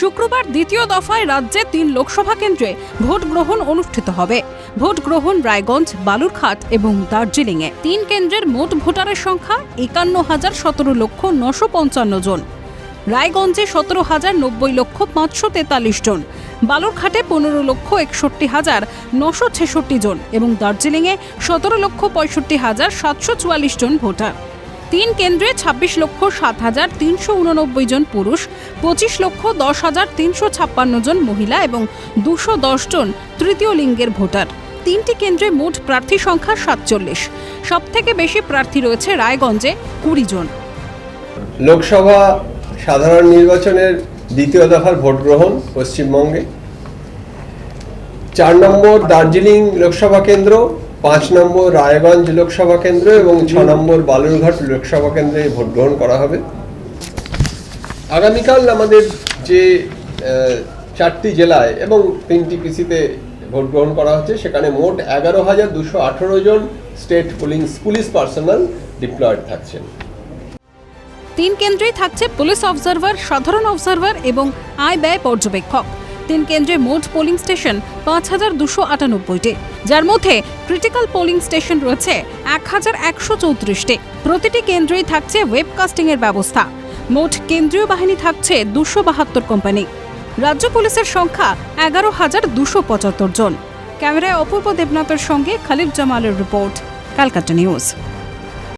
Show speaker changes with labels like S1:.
S1: শুক্রবার দ্বিতীয় দফায় রাজ্যে তিন লোকসভা কেন্দ্রে ভোট গ্রহণ অনুষ্ঠিত হবে। ভোট গ্রহণ রায়গঞ্জ, বালুরঘাট এবং দার্জিলিংয়ে। তিন কেন্দ্রের মোট ভোটারের সংখ্যা একান্ন হাজার সতেরো লক্ষ নশো পঞ্চান্ন জন। রায়গঞ্জে সতেরো হাজার নব্বই লক্ষ পাঁচশো তেতাল্লিশ জন। বালুরঘাটে পনেরো লক্ষ একষট্টি হাজার নশো ছেষট্টি জন এবং দার্জিলিংয়ে সতেরো লক্ষ পঁয়ষট্টি হাজার সাতশো চুয়াল্লিশ জন ভোটার। তিন কেন্দ্রে ছাব্বিশ লক্ষ সাত হাজার তিনশো উননব্বই জন পুরুষ, পঁচিশ লক্ষ দশ হাজার তিনশো ছাপ্পান্ন জন মহিলা এবং দুশো দশ জন তৃতীয় লিঙ্গের ভোটার। তিনটি কেন্দ্রে মোট প্রার্থী সংখ্যা সাতচল্লিশ। সবথেকে বেশি প্রার্থী রয়েছে রায়গঞ্জে কুড়ি জন।
S2: লোকসভা সাধারণ নির্বাচনের দ্বিতীয় দফার ভোট গ্রহণ পশ্চিমবঙ্গে। চার নম্বর দার্জিলিং লোকসভা কেন্দ্র পাঁচ নম্বর রায়গঞ্জ লোকসভা কেন্দ্র এবং ছ নম্বর বালুরঘাট লোকসভা কেন্দ্রে ভোট গ্রহণ করা হবে। আগামীকাল আমাদের যে চারটি জেলায় এবং তিনটি পিসিতে ভোট গ্রহণ করা হচ্ছে, সেখানে মোট এগারো হাজার দুশো আঠেরো জন state police police personnel deployed থাকছেন।
S1: তিন কেন্দ্রেই থাকছে পুলিশ অবজারভার, সাধারণ অবজারভার এবং আয় ব্যয় পর্যবেক্ষক। তিন কেন্দ্রে মোট পোলিং স্টেশন পাঁচ হাজার দুশো আটানব্বইটি। যার মধ্যে ক্রিটিক্যাল পোলিং স্টেশন রয়েছে এক হাজার একশো চৌত্রিশটি। প্রতিটি কেন্দ্রেই থাকছে ওয়েবকাস্টিংয়ের ব্যবস্থা। মোট কেন্দ্রীয় বাহিনী থাকছে দুশো বাহাত্তর কোম্পানি রাজ্য পুলিশের সংখ্যা এগারো হাজার দুশো পঁচাত্তর জন। ক্যামেরায় অপূর্ব দেবনাথের সঙ্গে খালিদ জামালের রিপোর্ট ক্যালকাটা নিউজ।